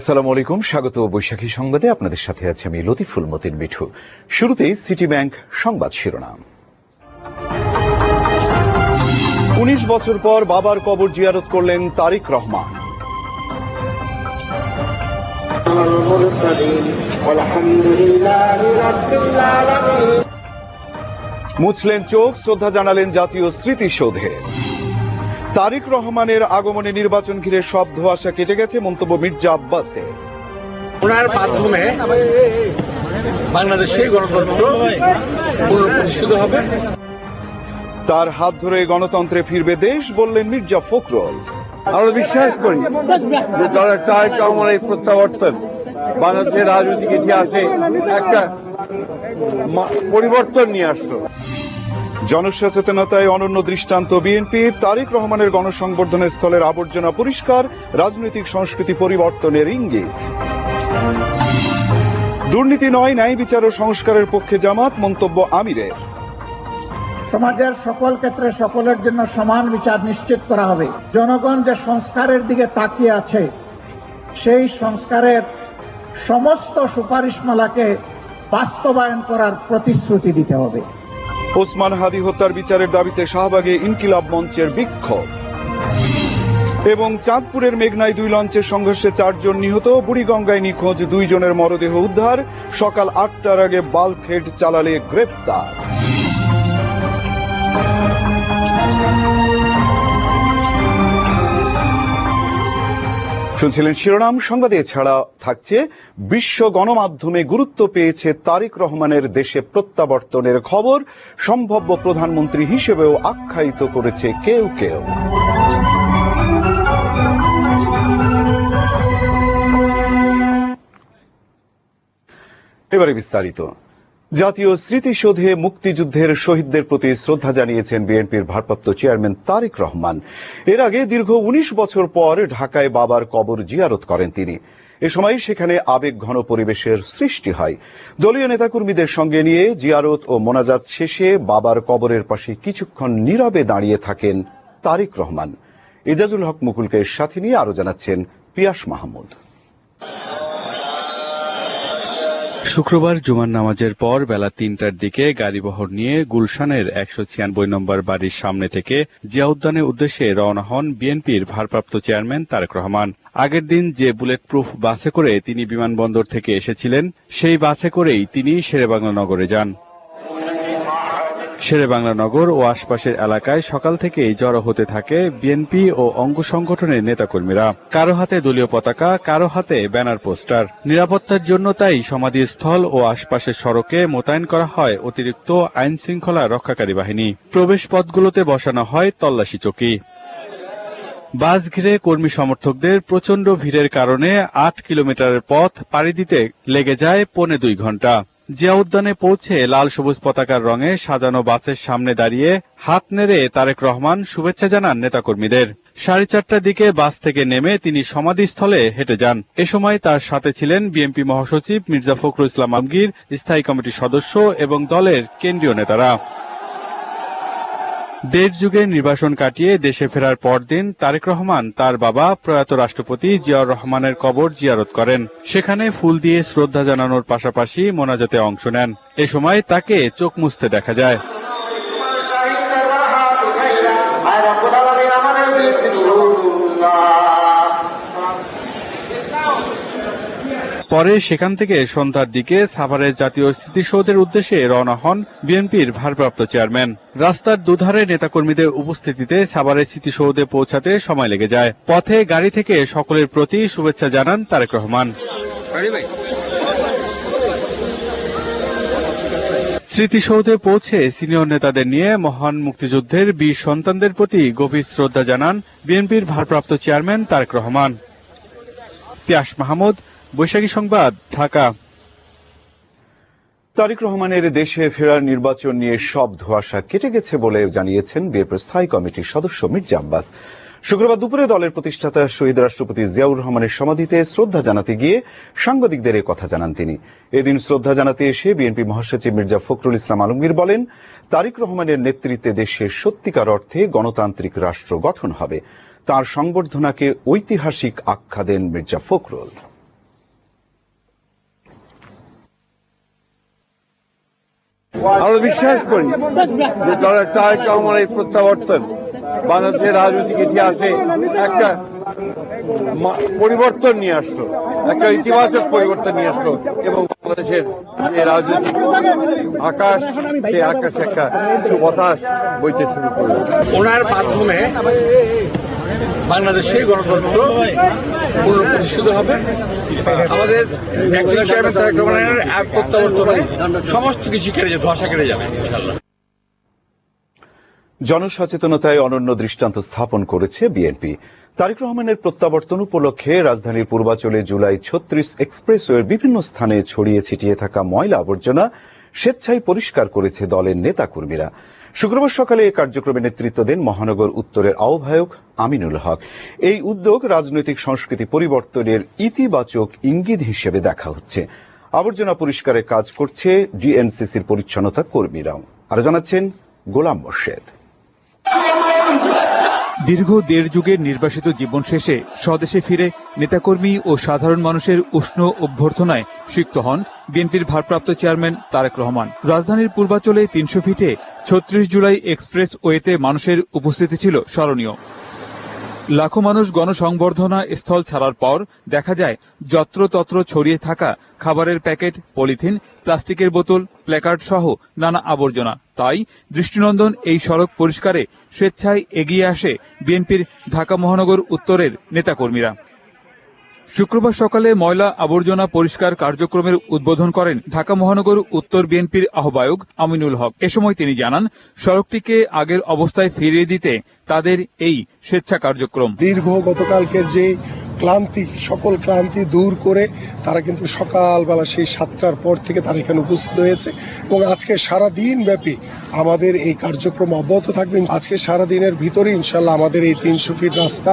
আসসালামু আলাইকুম। স্বাগত বৈশাখী সংবাদে। আপনাদের সাথে আছি আমি লতিফুল মতিন মিঠু। শুরুতেই সিটি ব্যাংক সংবাদ শিরোনাম। উনিশ বছর পর বাবার কবর জিয়ারত করলেন তারিক রহমান। মুছলেন চোখ, শ্রদ্ধা জানালেন জাতীয় স্মৃতিসৌধে। তারিক রহমানের আগমনে নির্বাচন ঘিরে সব ধোঁয়াশা কেটে গেছে মন্তব্য মির্জা আব্বাসে ওনার মাধ্যমে বাংলাদেশে গণতন্ত্র পুনঃপ্রতিষ্ঠিত হবে। তার হাত ধরে গণতন্ত্রে ফিরবে দেশ বললেন মির্জা ফখরুল। আমরা বিশ্বাস করি যে তারা তারেক রহমানের এই প্রত্যাবর্তন বাংলাদেশের রাজনৈতিক ইতিহাসে একটা মা- পরিবর্তন নিয়ে আসলো। জনসচেতনতায় অনন্য দৃষ্টান্ত বিএনপি, তারিক রহমানের গণসংবর্ধনের স্থলের আবর্জনা পরিষ্কার, রাজনৈতিক সংস্কৃতি পরিবর্তনের ইঙ্গিত। দুর্নীতি নয়, ন্যায় বিচার ও সংস্কারের পক্ষে জামাত, মন্তব্য আমিরের। সমাজের সকল ক্ষেত্রে সকলের জন্য সমান বিচার নিশ্চিত করা হবে। জনগণ যে সংস্কারের দিকে তাকিয়ে আছে, সেই সংস্কারের সমস্ত সুপারিশমালাকে বাস্তবায়ন করার প্রতিশ্রুতি দিতে হবে। ওসমান হাদি হত্যার বিচারের দাবিতে শাহবাগে ইনকিলাব মঞ্চের বিক্ষোভ। এবং চাঁদপুরের মেঘনায় দুই লঞ্চের সংঘর্ষে চারজন নিহত, বুড়িগঙ্গায় নিখোঁজ দুইজনের মরদেহ উদ্ধার, সকাল আটটার আগে বাল্কহেড চালালে গ্রেপ্তার। শুনছিলেন শিরোনাম, সংবাদে এছাড়া থাকছে, বিশ্ব গণমাধ্যমে গুরুত্ব পেয়েছে তারিক রহমানের দেশে প্রত্যাবর্তনের খবর, সম্ভাব্য প্রধানমন্ত্রী হিসেবেও আখ্যায়িত করেছে কেউ কেউ। এবারে বিস্তারিত। জাতীয় স্মৃতিসৌধে মুক্তিযুদ্ধের শহীদদের প্রতি শ্রদ্ধা জানিয়েছেন বিএনপির ভারপ্রাপ্ত চেয়ারম্যান তারেক রহমান। এর আগে দীর্ঘ উনিশ বছর পর ঢাকায় বাবার কবর জিয়ারত করেন তিনি। এ সময় সেখানে আবেগ ঘন পরিবেশের সৃষ্টি হয়। দলীয় নেতাকর্মীদের সঙ্গে নিয়ে জিয়ারত ও মোনাজাত শেষে বাবার কবরের পাশে কিছুক্ষণ নীরবে দাঁড়িয়ে থাকেন তারেক রহমান। এজাজুল হক মুকুলকে সাথে নিয়ে আরও জানাচ্ছেন পিয়াস মাহমুদ। শুক্রবার জুমার নামাজের পর বেলা তিনটার দিকে গাড়িবহর নিয়ে গুলশানের একশো ছিয়ানব্বই নম্বর বাড়ির সামনে থেকে জিয়া উদ্যানের উদ্দেশ্যে রওনা হন বিএনপির ভারপ্রাপ্ত চেয়ারম্যান তারেক রহমান। আগের দিন যে বুলেট প্রুফ বাসে করে তিনি বিমানবন্দর থেকে এসেছিলেন, সেই বাসে করেই তিনি শেরেবাংলা নগরে যান। শেরেবাংলা নগর ও আশপাশের এলাকায় সকাল থেকেই জড়ো হতে থাকে বিএনপি ও অঙ্গ সংগঠনের নেতাকর্মীরা। কারও হাতে দলীয় পতাকা, কারও হাতে ব্যানার পোস্টার। নিরাপত্তার জন্য তাই সমাধিস্থল ও আশপাশের সড়কে মোতায়েন করা হয় অতিরিক্ত আইন শৃঙ্খলা রক্ষাকারী বাহিনী। প্রবেশ পথগুলোতে বসানো হয় তল্লাশি চকি। বাস ঘিরে কর্মী সমর্থকদের প্রচণ্ড ভিড়ের কারণে আট কিলোমিটারের পথ পাড়ি দিতে লেগে যায় পৌনে দুই ঘণ্টা জিয়া উদ্যানে পৌঁছে লাল সবুজ পতাকার রঙে সাজানো বাসের সামনে দাঁড়িয়ে হাত নেড়ে তারেক রহমান শুভেচ্ছা জানান নেতাকর্মীদের। সাড়ে চারটার দিকে বাস থেকে নেমে তিনি সমাধিস্থলে হেঁটে যান। এ সময় তার সাথে ছিলেন বিএনপি মহাসচিব মির্জা ফখরুল ইসলাম আলমগীর, স্থায়ী কমিটির সদস্য এবং দলের কেন্দ্রীয় নেতারা। দেড় যুগের নির্বাসন কাটিয়ে দেশে ফেরার পরদিন তারেক রহমান তার বাবা প্রয়াত রাষ্ট্রপতি জিয়াউর রহমানের কবর জিয়ারত করেন। সেখানে ফুল দিয়ে শ্রদ্ধা জানানোর পাশাপাশি মোনাজাতে অংশ নেন। এ সময় তাকে চোখ মুছতে দেখা যায়। পরে সেখান থেকে সন্ধ্যার দিকে সাভারের জাতীয় স্মৃতিসৌধের উদ্দেশ্যে রওনা হন বিএনপির ভারপ্রাপ্ত চেয়ারম্যান। রাস্তার দুধারে নেতাকর্মীদের উপস্থিতিতে সাভারের স্মৃতিসৌধে পৌঁছাতে সময় লেগে যায়। পথে গাড়ি থেকে সকলের প্রতি শুভেচ্ছা জানান তারেক রহমান। স্মৃতিসৌধে পৌঁছে সিনিয়র নেতাদের নিয়ে মহান মুক্তিযুদ্ধের বীর সন্তানদের প্রতি গভীর শ্রদ্ধা জানান বিএনপির ভারপ্রাপ্ত চেয়ারম্যান তারেক রহমান। পিয়াস মাহমুদ বৈশাখী সংবাদ, ঢাকা। তারিক রহমানের দেশে ফেরার নির্বাচন নিয়ে সব ধোঁয়াশা কেটে গেছে বলে জানিয়েছেন বিএনপির স্থায়ী কমিটির সদস্য মির্জা আব্বাস। শুক্রবার দুপুরে দলের প্রতিষ্ঠাতা শহীদ রাষ্ট্রপতি জিয়াউর রহমানের সমাধিতে শ্রদ্ধা জানাতে গিয়ে সাংবাদিকদের কথা জানান তিনি। এদিন শ্রদ্ধা জানাতে এসে বিএনপি মহাসচিব মির্জা ফখরুল ইসলাম আলমগীর বলেন, তারিক রহমানের নেতৃত্বে দেশের সত্যিকার অর্থে গণতান্ত্রিক রাষ্ট্র গঠন হবে। তার সংবর্ধনাকে ঐতিহাসিক আখ্যা দেন মির্জা ফখরুল। আমরা বিশ্বাস করি যে ডক্টর তারেক রহমান এই প্রত্যাবর্তন, বাংলাদেশের রাজনৈতিক ইতিহাসে একটা পরিবর্তন নিয়ে আসলো, একটা ইতিবাচক পরিবর্তন নিয়ে আসলো এবং বাংলাদেশের যে রাজনৈতিক আকাশ, সেই আকাশে একটা সুবতাস বইতে শুরু করল। ওনার মাধ্যমে বাংলাদেশে গণতন্ত্র পুনঃপ্রতিষ্ঠিত হবে। আমাদের সমস্ত কিছু কেটে যাবে ধসা কেটে যাবে জনসচেতনতায় অনন্য দৃষ্টান্ত স্থাপন করেছে বিএনপি। তারেক রহমানের প্রত্যাবর্তন উপলক্ষে রাজধানীর পূর্বাচলে জুলাই ছত্রিশ এক্সপ্রেসওয়ের বিভিন্ন স্থানে ছড়িয়ে ছিটিয়ে থাকা ময়লা আবর্জনা স্বেচ্ছায় পরিষ্কার করেছে দলের নেতাকর্মীরা। শুক্রবার সকালে এই কার্যক্রমে নেতৃত্ব দেন মহানগর উত্তরের আহ্বায়ক আমিনুল হক। এই উদ্যোগ রাজনৈতিক সংস্কৃতি পরিবর্তনের ইতিবাচক ইঙ্গিত হিসেবে দেখা হচ্ছে। আবর্জনা পরিষ্কারের কাজ করছে জিএনসিসির পরিচ্ছন্নতা কর্মীরাও। আরও জানাচ্ছেন গোলাম মোর্শেদ। দীর্ঘ দেড় যুগের নির্বাসিত জীবন শেষে স্বদেশে ফিরে নেতাকর্মী ও সাধারণ মানুষের উষ্ণ অভ্যর্থনায় সিক্ত হন বিএনপির ভারপ্রাপ্ত চেয়ারম্যান তারেক রহমান। রাজধানীর পূর্বাচলে তিনশো ফিটে ছত্রিশ জুলাই এক্সপ্রেস ওয়েতে মানুষের উপস্থিতি ছিল স্মরণীয়। লাখো মানুষ গণসংবর্ধনা স্থল ছাড়ার পর দেখা যায়, যত্রতত্র ছড়িয়ে থাকা খাবারের প্যাকেট, পলিথিন, প্লাস্টিকের বোতল, প্ল্যাকার্ড সহ নানা আবর্জনা। তাই দৃষ্টিনন্দন এই সড়ক পরিষ্কারে স্বেচ্ছায় এগিয়ে আসে বিএনপির ঢাকা মহানগর উত্তরের নেতাকর্মীরা। শুক্রবার সকালে ময়লা আবর্জনা পরিষ্কার কার্যক্রমের উদ্বোধন করেন ঢাকা মহানগর উত্তর বিএনপির আহ্বায়ক আমিনুল হক। এ সময় তিনি জানান, সড়কটিকে আগের অবস্থায় ফিরিয়ে দিতে তাদের এই স্বেচ্ছা কার্যক্রম। দীর্ঘ গতকালকের যে ক্লান্তি সকল ক্লান্তি দূর করে তারা কিন্তু সকালবেলা সেই সাতটার পর থেকে তারা এখানে উপস্থিত হয়েছে এবং আজকে সারা দিন ব্যাপী আমাদের এই কার্যক্রম অব্যাহত থাকবে। আজকে সারা দিনের ভিতরে ইনশাল্লাহ আমাদের এই তিনশো ফিট রাস্তা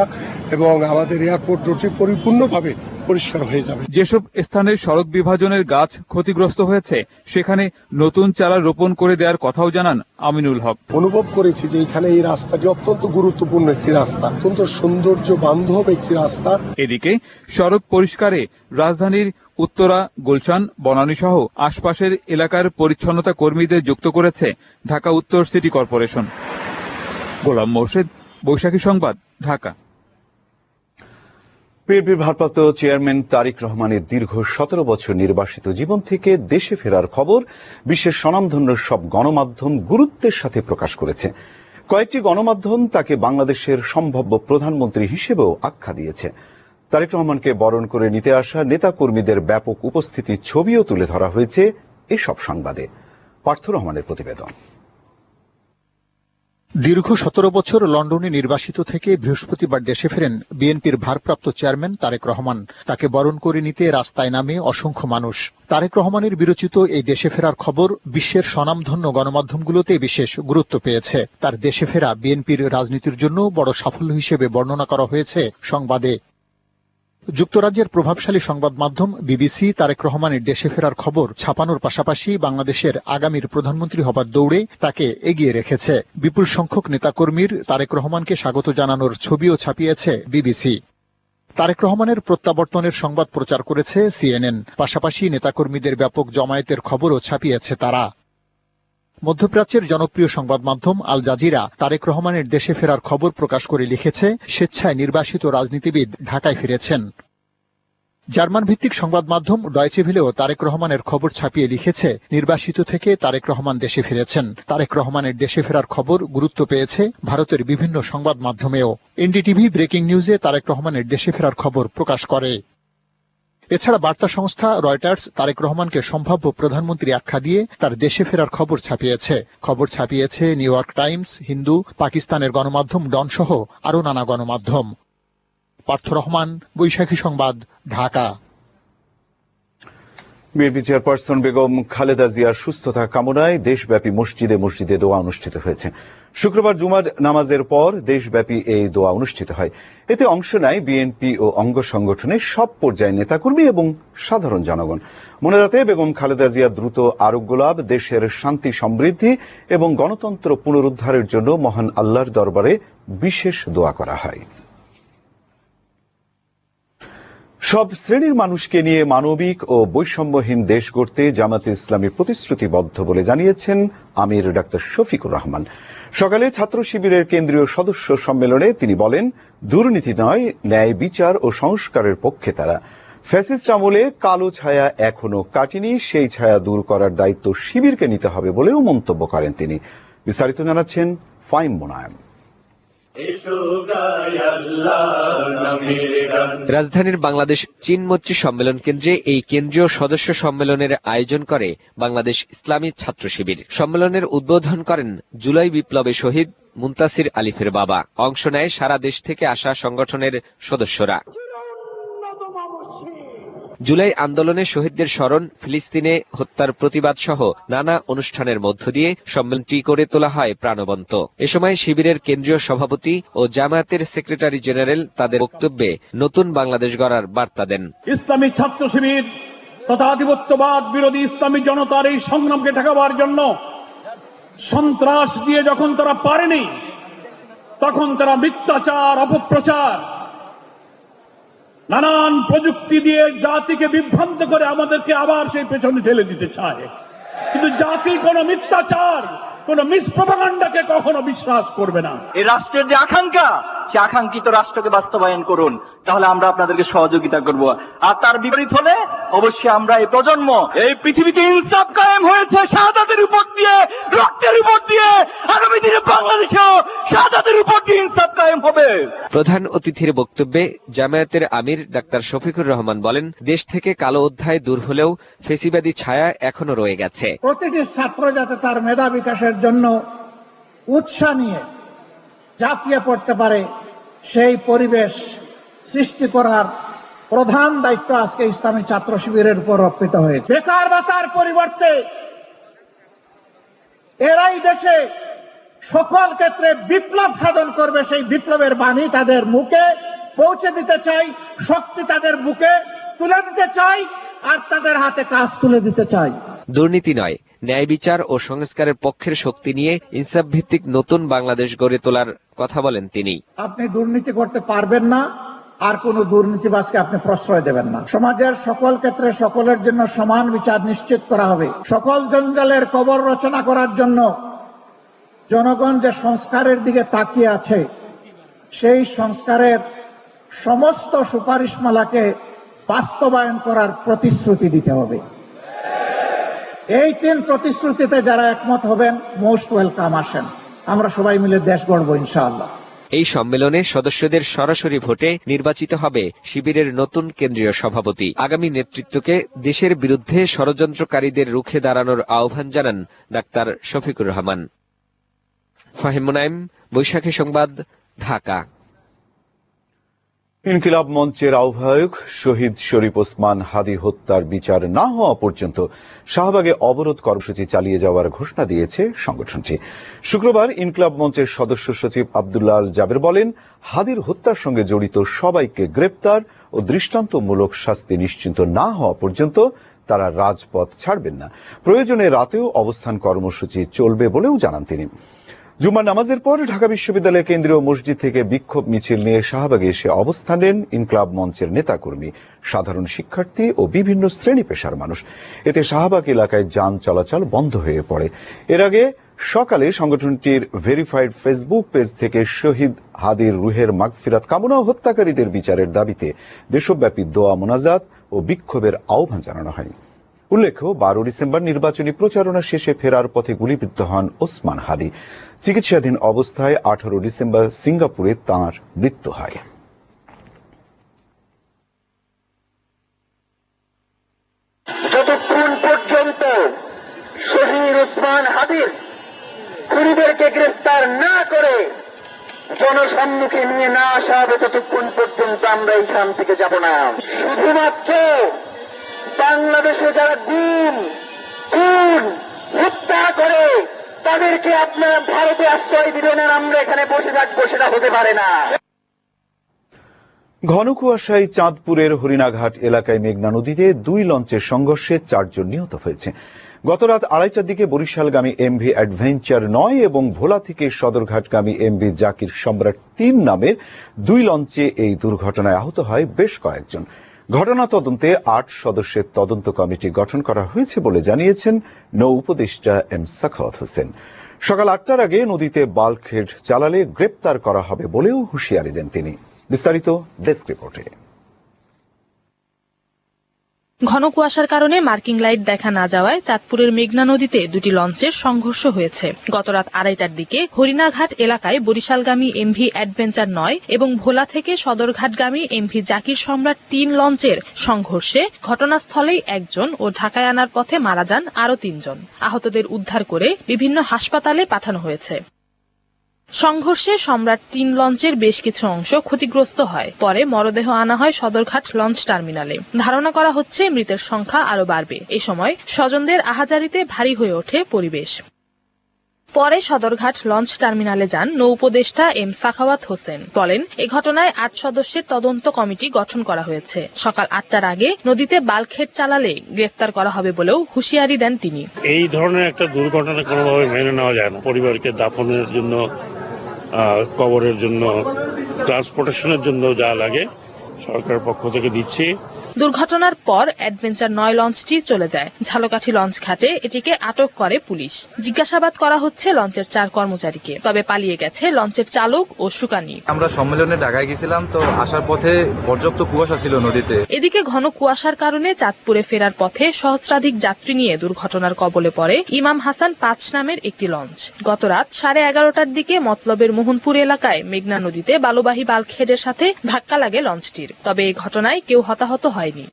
এবং আমাদের এয়ারপোর্ট রোডটি পরিপূর্ণভাবে পরিষ্কার হয়ে যাবে। যেসব স্থানে সড়ক বিভাজনের গাছ ক্ষতিগ্রস্ত হয়েছে সেখানে নতুন চারা রোপণ করে দেওয়ার কথাও জানান আমিনুল হক। অনুভব করেছি যে এখানে এই রাস্তাটি অত্যন্ত গুরুত্বপূর্ণ একটি রাস্তা। অত্যন্ত সৌন্দর্য বান্ধব একটি রাস্তা। এদিকে সড়ক পরিষ্কারে রাজধানীর উত্তরা গুলশান বনানী সহ আশপাশের এলাকার পরিচ্ছন্নতা কর্মীদের যুক্ত করেছে ঢাকা উত্তর সিটি কর্পোরেশন। গোলাম মোর্শেদ বৈশাখী সংবাদ ঢাকা। বিএনপির ভারপ্রাপ্ত চেয়ারম্যান তারিক রহমানের দীর্ঘ সতেরো বছর নির্বাসিত জীবন থেকে দেশে ফেরার খবর বিশ্বের স্বনামধন্য সব গণমাধ্যম গুরুত্বের সাথে প্রকাশ করেছে। কয়েকটি গণমাধ্যম তাকে বাংলাদেশের সম্ভাব্য প্রধানমন্ত্রী হিসেবেও আখ্যা দিয়েছে। তারেক রহমানকে বরণ করে নিতে আসা নেতাকর্মীদের ব্যাপক উপস্থিতির ছবিও তুলে ধরা হয়েছে এসব সংবাদে। পার্থ রহমানের প্রতিবেদন। দীর্ঘ সতেরো বছর লন্ডনে নির্বাসিত থেকে বৃহস্পতিবার দেশে ফেরেন বিএনপির ভারপ্রাপ্ত চেয়ারম্যান তারেক রহমান। তাকে বরণ করে নিতে রাস্তায় নামে অসংখ্য মানুষ। তারেক রহমানের বিরচিত এই দেশে ফেরার খবর বিশ্বের স্বনামধন্য গণমাধ্যমগুলোতে বিশেষ গুরুত্ব পেয়েছে। তার দেশে ফেরা বিএনপির রাজনীতির জন্য বড় সাফল্য হিসেবে বর্ণনা করা হয়েছে সংবাদে। যুক্তরাজ্যের প্রভাবশালী সংবাদ মাধ্যম বিবিসি তারেক রহমানের দেশে ফেরার খবর ছাপানোর পাশাপাশি বাংলাদেশের আগামীর প্রধানমন্ত্রী হবার দৌড়ে তাকে এগিয়ে রেখেছে। বিপুল সংখ্যক নেতাকর্মীর তারেক রহমানকে স্বাগত জানানোর ছবিও ছাপিয়েছে বিবিসি। তারেক রহমানের প্রত্যাবর্তনের সংবাদ প্রচার করেছে সিএনএন। পাশাপাশি নেতাকর্মীদের ব্যাপক জমায়েতের খবরও ছাপিয়েছে তারা। মধ্যপ্রাচ্যের জনপ্রিয় সংবাদ মাধ্যম আল জাজিরা তারেক রহমানের দেশে ফেরার খবর প্রকাশ করে লিখেছে, স্বেচ্ছায় নির্বাসিত রাজনীতিবিদ ঢাকায় ফিরেছেন। জার্মান ভিত্তিক সংবাদ মাধ্যম ডয়চে ভিলেও তারেক রহমানের খবর ছাপিয়ে লিখেছে, নির্বাসিত থেকে তারেক রহমান দেশে ফিরেছেন। তারেক রহমানের দেশে ফেরার খবর গুরুত্ব পেয়েছে ভারতের বিভিন্ন সংবাদ মাধ্যমেও। এনডিটিভি ব্রেকিং নিউজে তারেক রহমানের দেশে ফেরার খবর প্রকাশ করে। এছাড়া বার্তা সংস্থা রয়টার্স তারেক রহমানকে সম্ভাব্য প্রধানমন্ত্রী আখ্যা দিয়ে তার দেশে ফেরার খবর ছাপিয়েছে। খবর ছাপিয়েছে নিউ ইয়র্ক টাইমস, হিন্দু, পাকিস্তানের গণমাধ্যম ডন সহ আরও নানা গণমাধ্যম। পার্থ রহমান, বৈশাখী সংবাদ, ঢাকা। বিএনপি চেয়ারপারসন বেগম খালেদা জিয়ার সুস্থতা কামনায় দেশব্যাপী মসজিদে মসজিদে দোয়া অনুষ্ঠিত হয়েছে। শুক্রবার জুমার নামাজের পর দেশব্যাপী এই দোয়া অনুষ্ঠিত হয়। এতে অংশ নেয় বিএনপি ও অঙ্গ সংগঠনের সব পর্যায়ের নেতাকর্মী এবং সাধারণ জনগণ। মনে মোনাজাতে বেগম খালেদা জিয়া দ্রুত আরোগ্য লাভ, দেশের শান্তি সমৃদ্ধি এবং গণতন্ত্র পুনরুদ্ধারের জন্য মহান আল্লাহর দরবারে বিশেষ দোয়া করা হয়। সব শ্রেণির মানুষকে নিয়ে মানবিক ও বৈষম্যহীন দেশ গড়তে জামাতে ইসলামী প্রতিশ্রুতিবদ্ধ বলে জানিয়েছেন আমির ডাক্তার শফিকুর রহমান। সকালে ছাত্র শিবিরের কেন্দ্রীয় সদস্য সম্মেলনে তিনি বলেন, দুর্নীতি নয়, ন্যায় বিচার ও সংস্কারের পক্ষে তারা। ফ্যাসিস্ট আমলে কালো ছায়া এখনও কাটেনি, সেই ছায়া দূর করার দায়িত্ব শিবিরকে নিতে হবে বলেও মন্তব্য করেন তিনি। বিস্তারিত জানাচ্ছেন ফাইম মোনায়েম। রাজধানীর বাংলাদেশ চীন মৈত্রী সম্মেলন কেন্দ্রে এই কেন্দ্রীয় সদস্য সম্মেলনের আয়োজন করে বাংলাদেশ ইসলামী ছাত্র শিবির। সম্মেলনের উদ্বোধন করেন জুলাই বিপ্লবে শহীদ মুন্তাসির আলিফের বাবা। অংশ নেয় সারা দেশ থেকে আসা সংগঠনের সদস্যরা। জুলাই আন্দোলনে শহীদদের স্মরণ, ফিলিস্তিনে হত্যার প্রতিবাদ সহ নানা অনুষ্ঠানের মধ্য দিয়ে সম্মেলনটি করে তোলা হয় প্রাণবন্ত। এ সময় শিবিরের কেন্দ্রীয় সভাপতি ও জামায়াতের সেক্রেটারি জেনারেল তাদের বক্তব্যে নতুন বাংলাদেশ গড়ার বার্তা দেন। ইসলামী ছাত্র শিবির তথা আধিপত্যবাদ বিরোধী ইসলামী জনতার এই সংগ্রামকে ঠেকাবার জন্য সন্ত্রাস দিয়ে যখন তারা পারেনি, তখন তারা মিথ্যাচার, অপপ্রচার নানান প্রযুক্তি দিয়ে জাতিকে বিভ্রান্ত করে আমাদেরকে আবার সেই পেছনে ঠেলে দিতে চায়। কিন্তু জাতি কোনো মিথ্যাচার কোন মিসপ্রপাগান্ডাকে কখনো বিশ্বাস করবে না। এই রাষ্ট্রের যে আকাঙ্ক্ষা সে আকাঙ্ক্ষিত রাষ্ট্রকে বাস্তবায়ন করুন তাহলে আমরা আপনাদেরকে সহযোগিতা করব। আর তার বিপরীত হলে অবশ্যই আমরা এই প্রজন্ম এই পৃথিবীতে ইনসাফ কায়েম হয়েছে শাহাদাতের উপর দিয়ে রক্তের উপর দিয়ে আগামী দিনে বাংলাদেশেও শাহাদাতের উপর দিয়ে ইনসাফ কায়েম হবে। প্রধান অতিথির বক্তব্যে জামায়াতের আমির ডাক্তার শফিকুর রহমান বলেন দেশ থেকে কালো অধ্যায় দূর হলেও ফেসিবাদী ছায়া এখনও রয়ে গেছে। প্রতিটি ছাত্র যাতে তার মেধা বিকাশের জন্য উৎসাহ নিয়ে ঝাঁপিয়ে পড়তে পারে সেই পরিবেশ সৃষ্টি করার প্রধান দায়িত্ব আজকে ইসলামী ছাত্র শিবিরের উপর অর্পিত হয়েছে। বেকার ভাতার পরিবর্তে এরাই দেশে সকল ক্ষেত্রে বিপ্লব সাধন করবে, সেই বিপ্লবের বাণী তাদের মুখে পৌঁছে দিতে চাই, শক্তি তাদের বুকে তুলে দিতে চাই, আর তাদের হাতে কাজ তুলে দিতে চাই। দুর্নীতি নয় ন্যায় বিচার ও সংস্কারের পক্ষের শক্তি নিয়ে ইনসাফ ভিত্তিক নতুন বাংলাদেশ গড়ে তোলার কথা বলেন তিনি। আপনি দুর্নীতি করতে পারবেন না, আর কোন দুর্নীতিবাজকে আপনি প্রশ্রয় দেবেন না। সমাজের সকল ক্ষেত্রে সকলের জন্য সমান বিচার নিশ্চিত করা হবে। সকল জঞ্জালের কবর রচনা করার জন্য জনগণ যে সংস্কারের দিকে তাকিয়ে আছে, সেই সংস্কারের সমস্ত সুপারিশমালাকে বাস্তবায়ন করার প্রতিশ্রুতি দিতে হবে। এই তিন প্রতিশ্রুতিতে যারা একমত হবেন মোস্ট ওয়েলকাম আসেন। আমরা সবাই মিলে দেশ গড়ব, ইনশাআল্লাহ। এই সম্মেলনে সদস্যদের সরাসরি ভোটে নির্বাচিত হবে শিবিরের নতুন কেন্দ্রীয় সভাপতি। আগামী নেতৃত্বকে দেশের বিরুদ্ধে ষড়যন্ত্রকারীদের রুখে দাঁড়ানোর আহ্বান জানান ডাক্তার শফিকুর রহমান। ফাহিম বৈশাখী সংবাদ, ঢাকা। ইনকিলাব মঞ্চের আহ্বায়ক শহীদ শরীফ ওসমান হাদি হত্যার বিচার না হওয়া পর্যন্ত শাহবাগে অবরোধ কর্মসূচি চালিয়ে যাওয়ার ঘোষণা দিয়েছে সংগঠনটি। শুক্রবার ইনকিলাব মঞ্চের সদস্য সচিব আবদুল্লাহ জাবের বলেন, হাদির হত্যার সঙ্গে জড়িত সবাইকে গ্রেপ্তার ও দৃষ্টান্তমূলক শাস্তি নিশ্চিন্ত না হওয়া পর্যন্ত তারা রাজপথ ছাড়বেন না। প্রয়োজনে রাতেও অবস্থান কর্মসূচি চলবে বলেও জানান তিনি। জুমার নামাজের পর ঢাকা বিশ্ববিদ্যালয় কেন্দ্রীয় মসজিদ থেকে বিক্ষোভ মিছিল নিয়ে শাহবাগে এসে অবস্থান নেন ইনকলাব মঞ্চের নেতাকর্মী, সাধারণ শিক্ষার্থী ও বিভিন্ন শ্রেণি পেশার মানুষ। এতে শাহবাগ এলাকায় যান চলাচল বন্ধ হয়ে পড়ে। এর আগে সকালে সংগঠনটির ভেরিফাইড ফেসবুক পেজ থেকে শহীদ হাদির রুহের মাগফিরাত কামনা হত্যাকারীদের বিচারের দাবিতে দেশব্যাপী দোয়া মোনাজাত ও বিক্ষোভের আহ্বান জানানো হয়। উল্লেখ্য, বারো ডিসেম্বর নির্বাচনী প্রচারণা শেষে ফেরার পথে গুলিবিদ্ধ হন ওসমান হাদি। চিকিৎসাধীন অবস্থায় আঠারো ডিসেম্বর সিঙ্গাপুরে তাঁর মৃত্যু হয়। যতক্ষণ পর্যন্ত শহীদ ওসমান হাদির খুনিদেরকে গ্রেফতার না করে জনসম্মুখে নিয়ে না আসা হবে ততক্ষণ পর্যন্ত আমরা এইখান থেকে যাব না। শুধুমাত্র বাংলাদেশে যারা গুম খুন, হত্যা করে, তাদেরকে আপনারা ভারতে আশ্রয় দিবেন আর আমরা এখানে বসে থাকব, সেটা হতে পারে না। ঘন কুয়াশায় চাঁদপুরের হরিণাঘাট এলাকায় মেঘনা নদীতে দুই লঞ্চের সংঘর্ষে চারজন নিহত হয়েছে। গতরাত আড়াইটার দিকে বরিশালগামী এমভি অ্যাডভেঞ্চার নয় এবং ভোলা থেকে সদরঘাটগামী এমভি জাকির সম্রাট তিন নামের দুই লঞ্চে এই দুর্ঘটনায় আহত হয় বেশ কয়েকজন। ঘটনা তদন্তে আট সদস্যের তদন্ত কমিটি গঠন করা হয়েছে বলে জানিয়েছেন নৌ উপদেষ্টা এম সাখাওয়াত হোসেন। সকাল আটটার আগে নদীতে বাল্কহেড চালালে গ্রেপ্তার করা হবে বলেও হুঁশিয়ারি দেন তিনি। বিস্তারিত ডেস্ক রিপোর্টে। ঘন কুয়াশার কারণে মার্কিং লাইট দেখা না যাওয়ায় চাঁদপুরের মেঘনা নদীতে দুটি লঞ্চের সংঘর্ষ হয়েছে। গতরাত আড়াইটার দিকে হরিণাঘাট এলাকায় বরিশালগামী এমভি অ্যাডভেঞ্চার নয় এবং ভোলা থেকে সদরঘাটগামী এমভি জাকির সম্রাট তিন লঞ্চের সংঘর্ষে ঘটনাস্থলেই একজন ও ঢাকায় আনার পথে মারা যান আরও তিনজন। আহতদের উদ্ধার করে বিভিন্ন হাসপাতালে পাঠানো হয়েছে। সংঘর্ষে সম্রাট তিন লঞ্চের বেশ কিছু অংশ ক্ষতিগ্রস্ত হয়। পরে মরদেহ আনা হয় সদরঘাট লঞ্চ টার্মিনালে। ধারণা করা হচ্ছে মৃতের সংখ্যা আরও বাড়বে। এ সময় স্বজনদের আহাজারিতে ভারী হয়ে ওঠে পরিবেশ। পরে সদরঘাট লঞ্চ টার্মিনালে যান নৌ উপদেষ্টা এম সাখাওয়াত হোসেন। বলেন, এ ঘটনায় আট সদস্যের তদন্ত কমিটি গঠন করা হয়েছে। সকাল আটটার আগে নদীতে বাল্কহেড চালালে গ্রেফতার করা হবে বলেও হুঁশিয়ারি দেন তিনি। এই ধরনের একটা দুর্ঘটনা কোনোভাবে মেনে নেওয়া যায় না। পরিবারকে দাফনের জন্য কবরের জন্য ট্রান্সপোর্টেশনের জন্য যা লাগে সরকারের পক্ষ থেকে দিচ্ছি। দুর্ঘটনার পর অ্যাডভেঞ্চার নয় লঞ্চটি চলে যায়। ঝালকাঠি লঞ্চ ঘাটে এটিকে আটক করে পুলিশ। জিজ্ঞাসাবাদ করা হচ্ছে লঞ্চের চার কর্মচারীকে। তবে পালিয়ে গেছে লঞ্চের চালক ও সুকানি আমরা সম্মেলনে ঢাকায় গেছিলাম তো আসার পথে পর্যাপ্ত কুয়াশা ছিল নদীতে। এদিকে ঘন কুয়াশার কারণে চাঁদপুরে ফেরার পথে সহস্রাধিক যাত্রী নিয়ে দুর্ঘটনার কবলে পড়ে ইমাম হাসান পাঁচ নামের একটি লঞ্চ। গত রাত সাড়ে এগারোটার দিকে মতলবের মোহনপুর এলাকায় মেঘনা নদীতে বালুবাহী বাল্কহেডের সাথে ধাক্কা লাগে লঞ্চটির। তবে এই ঘটনায় কেউ হতাহত হয়নি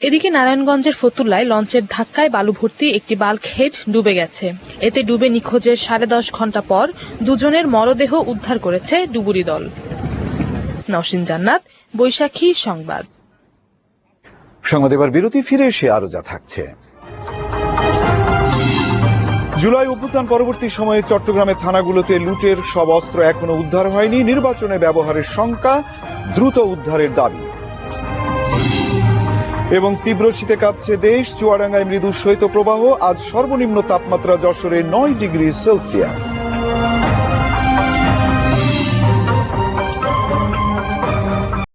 এদিকে নারায়ণগঞ্জের ফতুল্লায় লঞ্চের ধাক্কায় বালু ভর্তি একটি বাল্কহেড ডুবে গেছে। এতে ডুবে নিখোঁজের সাড়ে দশ ঘণ্টা পর দুজনের মরদেহ উদ্ধার করেছে ডুবুরি দল। নওশিন জান্নাত, বৈশাখী সংবাদ। সংবাদ এবার বিরতি, ফিরে এসে আরও যা থাকছে। জুলাই অভ্যুত্থান পরবর্তী সময়ে চট্টগ্রামের থানাগুলোতে লুটের সব অস্ত্র এখনও উদ্ধার হয়নি। নির্বাচনে ব্যবহারের শঙ্কা দ্রুত উদ্ধারের দাবি। এবং তীব্র শীতে কাঁপছে দেশ। চুয়াডাঙ্গায় মৃদু শৈত্যপ্রবাহ। আজ সর্বনিম্ন তাপমাত্রা যশোরে নয় ডিগ্রি সেলসিয়াস।